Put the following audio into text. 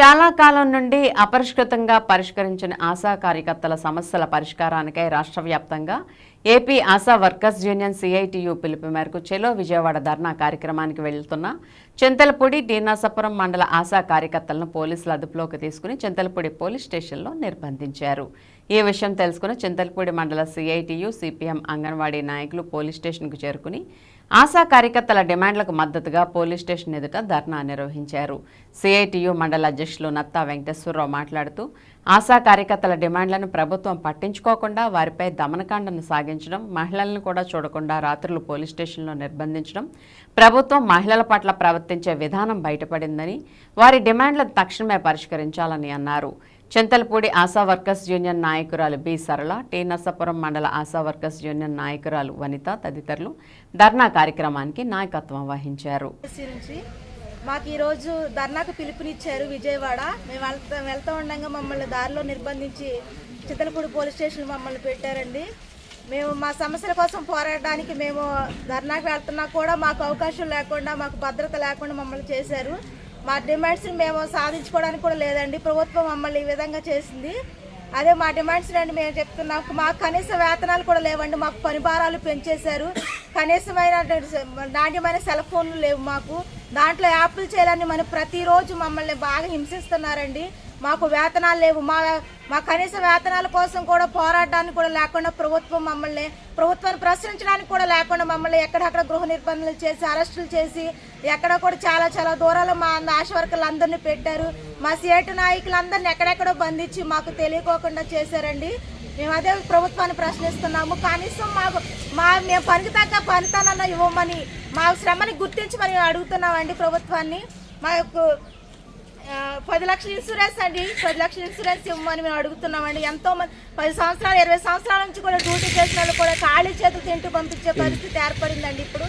చాలా కాలం నుండి అపరిష్కృతంగా పరిష్కరించిన ఆశా కార్యకర్తల సమస్యల పరిష్కారానికై రాష్ట్ర వ్యాప్తంగా AP ASHA workers union CITU పిలుపు మేరకు చెలో విజయవాడ ధర్నా కార్యక్రమానికి వెళ్తున్న చింతలపూడి డీనాసపురం మండల ఆశా కార్యకర్తలను పోలీసులు అదుపులోకి తీసుకుని చింతలపూడి పోలీస్ స్టేషన్లో నిర్బంధించారు. ఈ విషయం తెలుసుకుని చింతలపూడి మండల సిఐటియు సిపిఎం అంగన్వాడీ నాయకులు పోలీస్ స్టేషన్కు చేరుకుని ఆశా కార్యకర్తల డిమాండ్లకు మద్దతుగా పోలీస్ స్టేషన్ ఎదుట ధర్నా నిర్వహించారు. సిఐటియు మండల అధ్యక్షులు నత్తా వెంకటేశ్వరరావు మాట్లాడుతూ ఆశా కార్యకర్తల డిమాండ్లను ప్రభుత్వం పట్టించుకోకుండా వారిపై దమనకాండను సాగించడం మహిళలను కూడా చూడకుండా రాత్రులు పోలీస్ స్టేషన్లో నిర్బంధించడం ప్రభుత్వం మహిళల పట్ల ప్రవర్తించే విధానం బయటపడిందని వారి డిమాండ్లను తక్షణమే పరిష్కరించాలని అన్నారు. చింతలపూడి ఆశా వర్కర్స్ యూనియన్ నాయకురాలు బి. సరళ టి. నర్సాపురం మండల ఆశా వర్కర్స్ యూనియన్ నాయకురాలు వనిత తదితరులు ధర్నా కార్యక్రమానికి నాయకత్వం వహించారు. మాకు ఈరోజు ధర్నాకు పిలుపునిచ్చారు విజయవాడ. మేము వెళ్తా వెళ్తూ ఉండగా మమ్మల్ని దారిలో నిర్బంధించి చిత్తలపూడి పోలీస్ స్టేషన్ మమ్మల్ని పెట్టారండి. మేము మా సమస్యల కోసం పోరాడడానికి మేము ధర్నాకు వెళ్తున్నా కూడా మాకు అవకాశం లేకుండా మాకు భద్రత లేకుండా మమ్మల్ని చేశారు. మా డిమాండ్స్ని మేము సాధించుకోవడానికి కూడా లేదండి. ప్రభుత్వం మమ్మల్ని ఈ విధంగా చేసింది. అదే మా డిమాండ్స్ అండి మేము చెప్తున్నాం. మాకు కనీస వేతనాలు కూడా లేవండి. మాకు పని భారాలు పెంచేశారు. కనీసమైన నాణ్యమైన సెల్ ఫోన్లు లేవు మాకు. దాంట్లో యాప్లు చేయాలని మనం ప్రతిరోజు మమ్మల్ని బాగా హింసిస్తున్నారండి. మాకు వేతనాలు లేవు. మా మా కనీస వేతనాల కోసం కూడా పోరాటానికి కూడా లేకుండా ప్రభుత్వం మమ్మల్ని ప్రభుత్వాన్ని ప్రశ్నించడానికి కూడా లేకుండా మమ్మల్ని ఎక్కడెక్కడ గృహ నిర్బంధనలు చేసి అరెస్టులు చేసి ఎక్కడ కూడా చాలా చాలా దూరాలు మా ఆశ వర్కర్లు పెట్టారు. మా సేటు నాయకులందరినీ ఎక్కడెక్కడో బంధించి మాకు తెలియకోకుండా చేశారండి. మేము అదే ప్రభుత్వాన్ని ప్రశ్నిస్తున్నాము. కనీసం మాకు మా మేము పనికి తగ్గ పనితనన్న ఇవ్వమని మా శ్రమని గుర్తించమని అడుగుతున్నామండి ప్రభుత్వాన్ని. మా యొక్క పది లక్షల ఇన్సూరెన్స్ అండి. పది లక్షల ఇన్సూరెన్స్ ఇవ్వమని మేము అడుగుతున్నామండి. ఎంతో మంది పది సంవత్సరాలు ఇరవై సంవత్సరాల నుంచి కూడా డ్యూటీ చేసిన వాళ్ళు కూడా ఖాళీ చేతులు తింటూ పంపించే పరిస్థితి ఏర్పడిందండి ఇప్పుడు.